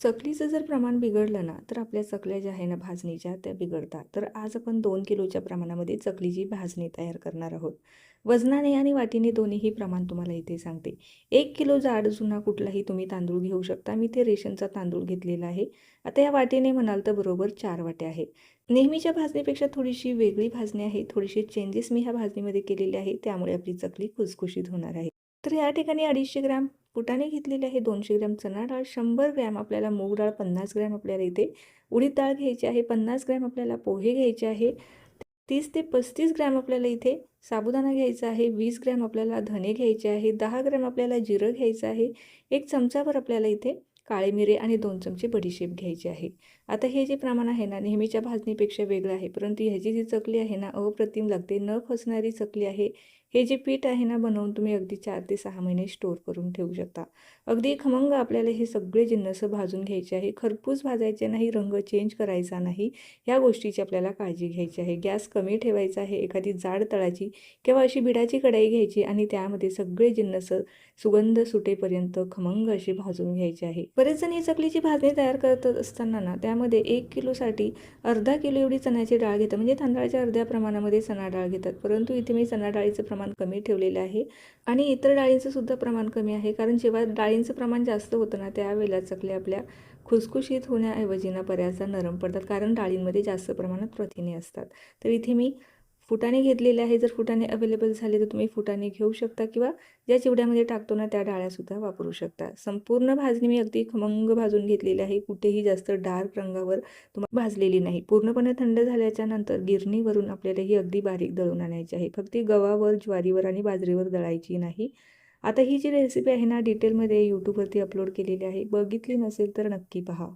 चकलीचं जर प्रमाण बिघडलं ना तर आपल्या चकल्या ज्या आहे ना भाजणीच्या त्या बिघडतात. तर आज आपण दोन किलोच्या प्रमाणामध्ये चकलीची भाजणी तयार करणार आहोत. वजनाने आणि वाटीने दोन्हीही प्रमाण तुम्हाला इथे सांगते. एक किलो जाड जुना कुठलाही तुम्ही तांदूळ घेऊ शकता. मी ते रेशनचा तांदूळ घेतलेला आहे. आता या वाटीने म्हणाल तर बरोबर चार वाट्या आहे नेहमीच्या भाजणीपेक्षा थोडीशी वेगळी भाजणी आहे. थोडीशी चेंजेस मी ह्या भाजणीमध्ये केलेले आहे. त्यामुळे आपली चकली खुसखुशीत होणार आहे. तर या ठिकाणी अडीचशे ग्रॅम पुटाने घेतलेली आहे दोनशे ग्रॅम चणा डाळ शंभर ग्रॅम आपल्याला मूग डाळ पन्नास ग्रॅम आपल्याला इथे उडीद डाळ घ्यायची आहे पन्नास ग्रॅम आपल्याला पोहे घ्यायचे आहे तीस ते पस्तीस ग्रॅम आपल्याला इथे साबुदाणा घ्यायचा आहे वीस ग्रॅम आपल्याला धने घ्यायचे आहे दहा ग्रॅम आपल्याला जिरं घ्यायचं आहे एक चमचाभर आपल्याला इथे काळे मिरे आणि दोन चमचे बडीशेप घ्यायची आहे. आता हे जे प्रमाण आहे ना नेहमीच्या भाजणीपेक्षा वेगळं आहे परंतु ह्याची जी चकली आहे ना अप्रतिम लागते न फसणारी चकली आहे हे जे पीठ आहे ना बनवून तुम्ही अगदी चार ते सहा महिने स्टोअर करून ठेवू शकता. अगदी खमंग आपल्याला हे सगळे जिन्नस भाजून घ्यायचे आहे खरपूस भाजायचे नाही रंग चेंज करायचा नाही ह्या गोष्टीची आपल्याला काळजी घ्यायची आहे. गॅस कमी ठेवायचा आहे एखादी जाड तळाची किंवा अशी बिडाची कढाई घ्यायची आणि त्यामध्ये सगळे जिन्नस सुगंध सुटेपर्यंत खमंग अशी भाजून घ्यायचे आहे. बरेच जण ही चकलीची भाजणी तयार करत असताना ना त्यामध्ये एक किलोसाठी अर्धा किलो एवढी चण्याची डाळ घेतात. म्हणजे तांदळाच्या अर्ध्या प्रमाणामध्ये चणा डाळ घेतात. परंतु इथे मी चणा डाळीचं प्रमाण प्रमाण कमी ठेवलेलं आहे. आणि इतर डाळींचं सुद्धा प्रमाण कमी आहे. कारण जेव्हा डाळींचं प्रमाण जास्त होतं ना त्यावेळेला चकल्या आपल्या खुसखुशीत होण्याऐवजी ना बऱ्याचदा नरम पडतात. कारण डाळींमध्ये जास्त प्रमाणात प्रथिने असतात. तर इथे मी फुटाणे घेतलेले आहे. जर फुटाणे अवेलेबल झाले तर तुम्ही फुटाणे घेऊ शकता किंवा ज्या चिवड्यामध्ये टाकतो ना त्या डाळ्यासुद्धा वापरू शकता. संपूर्ण भाजणी मी अगदी खमंग भाजून घेतलेली आहे. कुठेही जास्त डार्क रंगावर तुम्हाला भाजलेली नाही. पूर्णपणे थंड झाल्याच्यानंतर गिरणीवरून आपल्याला ही अगदी बारीक दळून आणायची आहे. फक्त गव्हावर ज्वारीवर आणि बाजरीवर दळायची नाही. आता ही जी रेसिपी आहे ना डिटेलमध्ये यूट्यूबवरती अपलोड केलेली आहे. बघितली नसेल तर नक्की पहा.